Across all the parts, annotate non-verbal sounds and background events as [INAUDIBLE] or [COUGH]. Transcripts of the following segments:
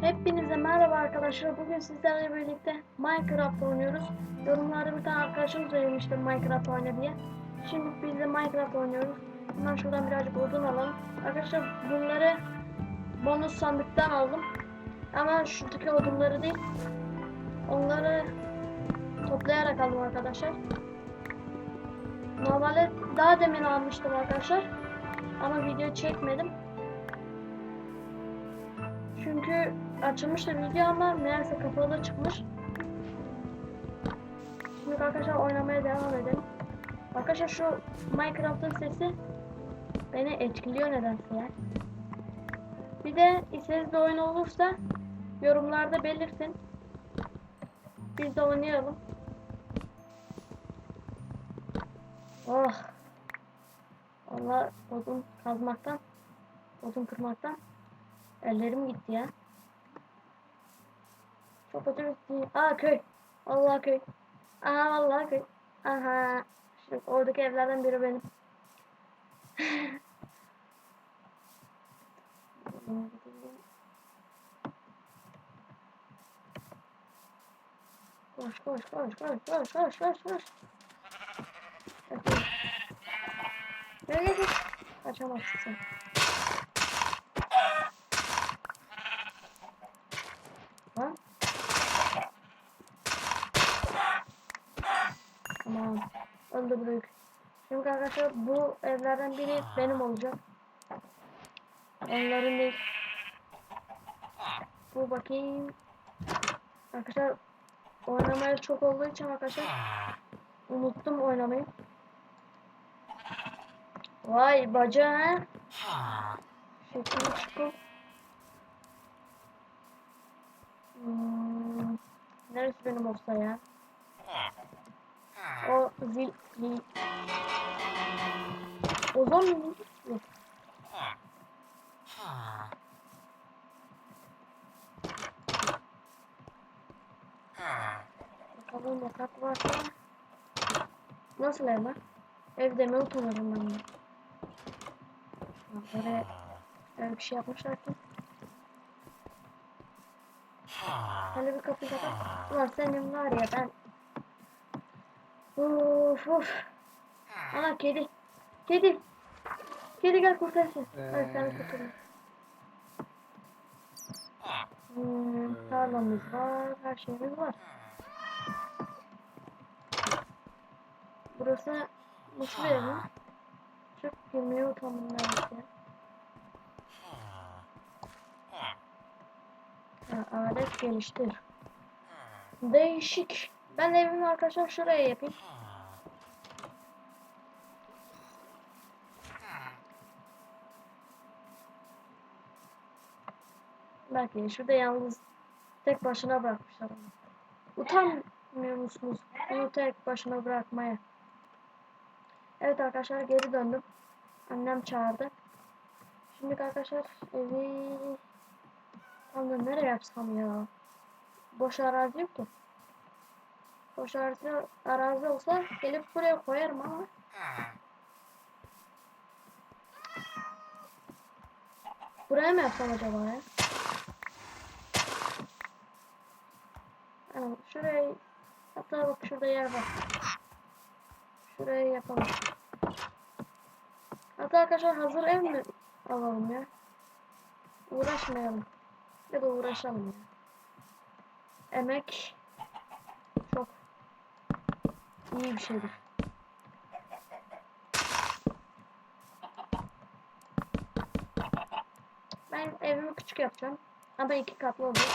Hepinize merhaba arkadaşlar. Bugün sizlerle birlikte Minecraft oynuyoruz. Yorumlarda bir tane arkadaşım söylemişti Minecraft oyna diye. Şimdi biz de Minecraft oynuyoruz. Bundan şuradan birazcık odun alalım. Arkadaşlar bunları bonus sandıktan aldım. Ama şuradaki odunları değil. Onları toplayarak aldım arkadaşlar. Normalde daha demin almıştım arkadaşlar. Ama video çekmedim. Çünkü açılmıştı video ama meğerse kapalı çıkmış. Şimdi arkadaşlar oynamaya devam edelim. Arkadaşlar şu Minecraft'ın sesi beni etkiliyor nedense ya. Bir de istediğiniz bir oyun olursa yorumlarda belirtin. Biz de oynayalım. Oh. Allah odun kazmaktan, odun kırmaktan ellerim gitti ya. Kötü bir Aa köy. Allah köy. Aha vallahi köy. Aha. Şu oradaki evlerden biri benim. [LAUGHS] Koş koş koş koş koş koş koş koş. Gel gel. Kaçamazsın sen. Lan. Tamam. Öldü büyük. Şimdi arkadaşlar bu evlerden biri benim olacak. Onların değil. Bu bakayım. Arkadaşlar oynamaya çok olduğu için arkadaşlar unuttum oynamayı. Vay baca ha. Şekil çıkıp. Hmm, neresi benim olsa ya? O zil... zil. Ozon mu? Yok. Bakalım yatak varsa. Nasıl ev lan? Ev deme utanırım ben de. Böyle öyle bir şey yapmışlar ki. Hele bir kapıyı kapat. Ulan senin var ya ben. Uf uf. Ana kedi. Kedi. Kedi gel kurtarsın. Hadi seni kurtarayım. Hmm, tarlamız var. Her şeyimiz var. Burası mutlu ev mi? Çok girmeye utandım ben ya. Ha, alet geliştir. Değişik. Ben evimi arkadaşlar şuraya yapayım. Belki şurada yalnız tek başına bırakmışlar. Utanmıyor musunuz bunu tek başına bırakmaya? Evet arkadaşlar geri döndüm. Annem çağırdı. Şimdi arkadaşlar evi tam da nereye yapsam ya? Boş arazi yok ki. Boş arazi, arazi olsa gelip buraya koyarım ama Buraya mı yapsam acaba ya? Yani şuraya hatta bak şurada yer var. Şuraya yapalım. Hatta arkadaşlar hazır ev mi alalım ya? Uğraşmayalım. Ya da uğraşalım ya. Emek iyi bir şeydir. Ben evimi küçük yapacağım. Ama iki katlı olacak.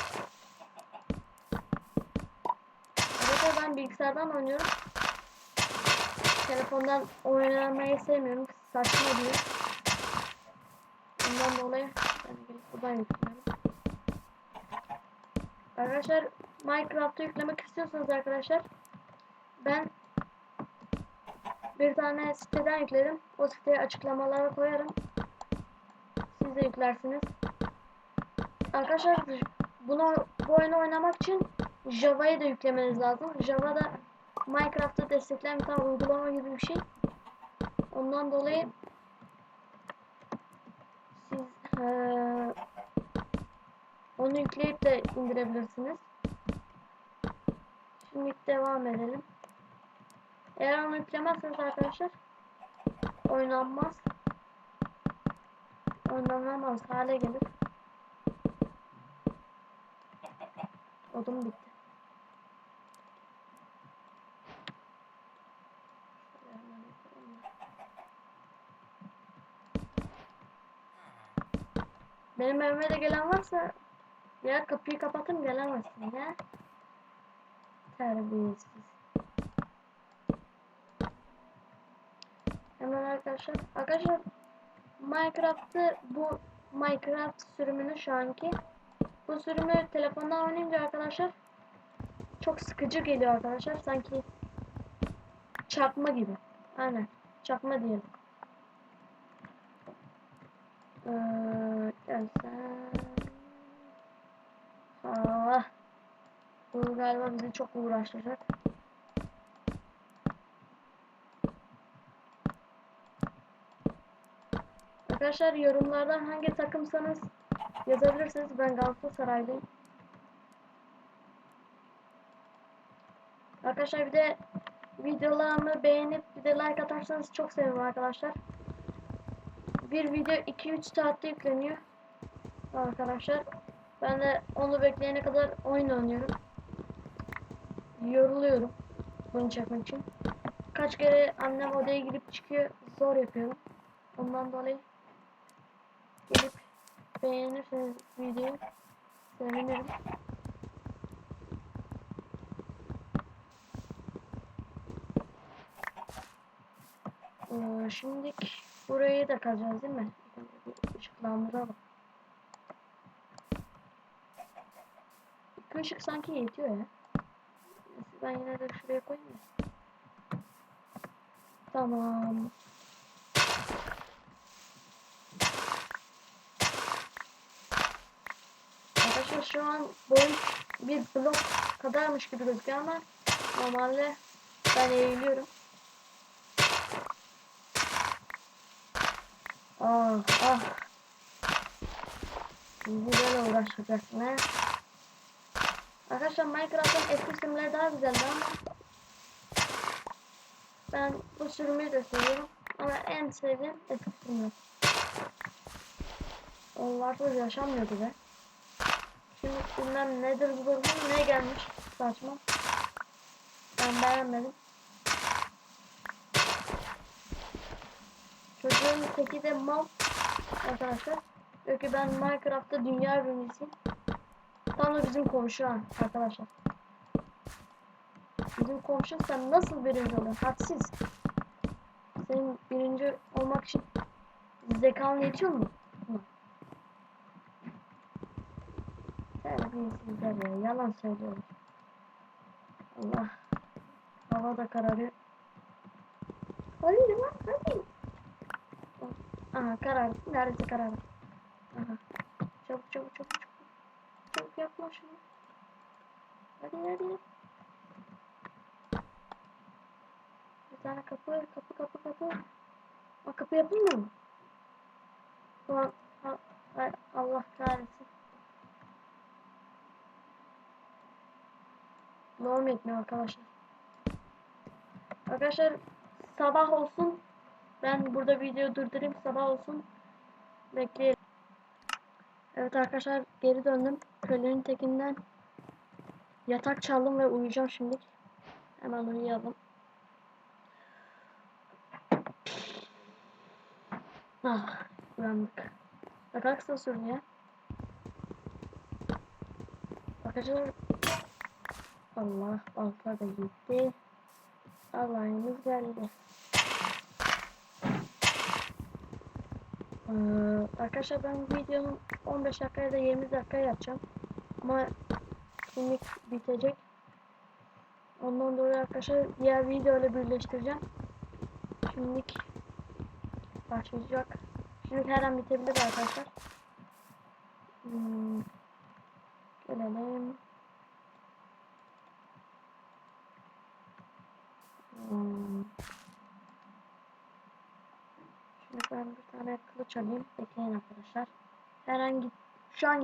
Evet ben bilgisayardan oynuyorum. Telefondan oynamayı sevmiyorum. Saçma diyor. Ondan dolayı ben buradan yüklüyorum. Arkadaşlar Minecraft'ı yüklemek istiyorsanız arkadaşlar bir tane siteden yükledim. O siteye açıklamalara koyarım. Siz de yüklersiniz. Arkadaşlar bunu bu oyunu oynamak için Java'yı da yüklemeniz lazım. Java da Minecraft'ta destekleyen bir tane uygulama gibi bir şey. Ondan dolayı siz eee Onu yükleyip de indirebilirsiniz. Şimdi devam edelim. Eğer onu yüklemezseniz arkadaşlar oynanmaz. Oynanamaz hale gelir. Odum bitti. Benim evime de gelen varsa ya kapıyı kapatın gelemezsin ya. Terbiyesiz. Hemen arkadaşlar. Arkadaşlar Minecraft'ı bu Minecraft sürümünü şu anki bu sürümü telefondan oynayınca arkadaşlar çok sıkıcı geliyor arkadaşlar. Sanki çarpma gibi. Aynen. Çarpma diyelim. Ee, gel sen. Ah. Bu galiba bizi çok uğraştıracak. Arkadaşlar yorumlardan hangi takımsanız yazabilirsiniz. Ben Galatasaraylıyım. Arkadaşlar bir de videolarımı beğenip bir de like atarsanız çok sevinirim arkadaşlar. Bir video 2-3 saatte yükleniyor. Arkadaşlar ben de onu bekleyene kadar oyun oynuyorum. Yoruluyorum bunu çekmek için. Kaç kere annem odaya girip çıkıyor zor yapıyorum. Ondan dolayı gelip beğenirseniz videoyu sevinirim. Ee, şimdilik burayı da kazacağız değil mi? Bir ışıklandıralım. İki ışık sanki yetiyor ya. Ben yine de şuraya koyayım. Tamam. Arkadaşlar şu an boyut bir blok kadarmış gibi gözüküyor ama normalde ben eğiliyorum. Ah ah. Bizi böyle uğraşacaksın he. Arkadaşlar Minecraft'ın eski sürümleri daha güzeldi ama ben bu sürümü de seviyorum ama en sevdiğim eski sürümler. Onlarsız yaşanmıyordu be. Şimdi bilmem nedir bu durum ne gelmiş saçma. Ben beğenmedim. Çocuğun teki de mal arkadaşlar. Diyor ki ben Minecraft'ta dünya birincisiyim. Tam da bizim komşu ha arkadaşlar. Bizim komşu sen nasıl birinci oluyorsun? Hadsiz. Senin birinci olmak için zekan yetiyor mu? Hı. Terbiyesizler ya. Yalan söylüyorum. Allah. Hava da kararıyor. Hadi lan hadi. Aha karardı. Neredeyse karardı. Aha. Çabuk çabuk çabuk çabuk. Çabuk yapma şunu. Hadi hadi. Bir tane kapı kapı kapı kapı. Aa, kapı yapılmıyor mu? Ulan Allah kahretsin. Norm etmiyor arkadaşlar. Arkadaşlar sabah olsun. Ben burada video durdurayım sabah olsun. Bekleyelim. Evet arkadaşlar geri döndüm. Kölenin tekinden yatak çaldım ve uyuyacağım şimdi. Hemen uyuyalım. Ah uyandık. Ne kadar kısa sürdü ya. Arkadaşlar Allah balta da gitti. Allah'ımız geldi. Ee, arkadaşlar ben videonun 15 dakika ya da 20 dakika yapacağım. Ama şimdi bitecek. Ondan dolayı arkadaşlar diğer video ile birleştireceğim. Şimdilik başlayacak. Şimdi her an bitebilir arkadaşlar. Hmm. Gelelim. Şimdi ben bir tane kılıç alayım. Bekleyin arkadaşlar. Herhangi şu an